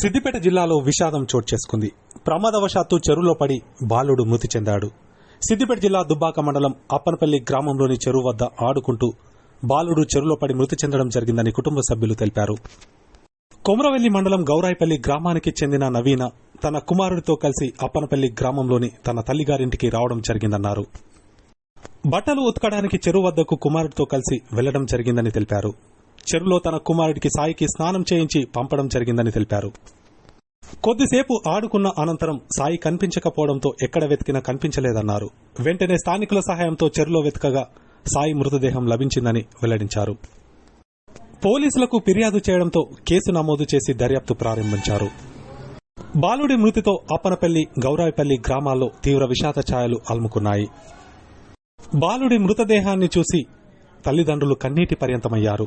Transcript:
సిద్దిపేట జిల్లాలో విషాదం చోటు చేసుకుంది. ప్రమాదవశాత్తు చెరువులో పడి బాలుడు మృతి చెందాడు. సిద్దిపేట జిల్లా దుబ్బాక మండలం అప్పనపల్లి గ్రామంలోని చెరువు వద్ద ఆడుకుంటూ బాలుడు చెరువులో పడి మృతి చెందడం జరిగిందని కుటుంబ సభ్యులు తెలిపారు. కొమరవెల్లి మండలం గౌరాయిపల్లి గ్రామానికి చెందిన నవీన తన కుమారుడితో కలిసి అప్పనపల్లి గ్రామంలోని తన తల్లిగారింటికి రావడం జరిగిందన్నారు. బట్టలు ఉతకడానికి చెరువు వద్దకు కుమారుడితో కలిసి వెళ్ళడం జరిగిందని తెలిపారు. చెరువులో తన కుమారుడికి సాయికి స్నానం చేయించి పంపడం జరిగిందని తెలిపారు. కొద్దిసేపు ఆడుకున్న అనంతరం సాయి కనిపించకపోవడంతో ఎక్కడ వెతికినా కనిపించలేదన్నారు. వెంటనే స్థానికుల సహాయంతో చెరువులో వెతకగా సాయి మృతదేహం లభించిందని వెల్లడించారు. పోలీసులకు ఫిర్యాదు చేయడంతో కేసు నమోదు చేసి దర్యాప్తు ప్రారంభించారు. బాలుడి మృతితో అప్పనపల్లి గౌరాయిపల్లి గ్రామాల్లో తీవ్ర విషాద ఛాయలు అలుముకున్నాయి. బాలుడి మృతదేహాన్ని చూసి తల్లిదండ్రులు కన్నీటి పర్యంతమయ్యారు.